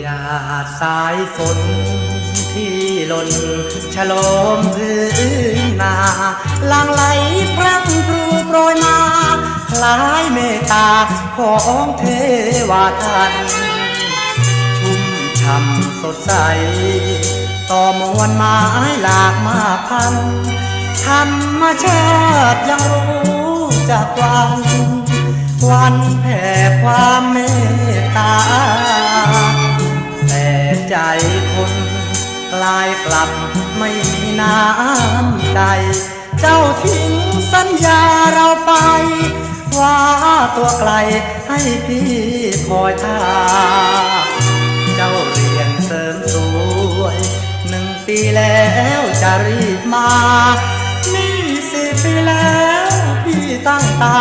หยาดสายฝนที่หล่นฉลมพื้นนาลังไหลพรังพรูโปรยมา คล้ายเมตตาของเทวาทันชุ่มช่ำสดใส ต่อมวลไม้หลากมาพันธรรมชาติยังรู้จักวัน วันแผ่ความเมตตา ใจคนกลายกลับไม่มีน้ำใจ เจ้าทิ้งสัญญาเราไป ว่าตัวไกลให้พี่คอยท่า เจ้าเรียนเสริมสวย หนึ่งปีแล้วจะรีบมา นี่สิปีแล้วพี่ตั้งตา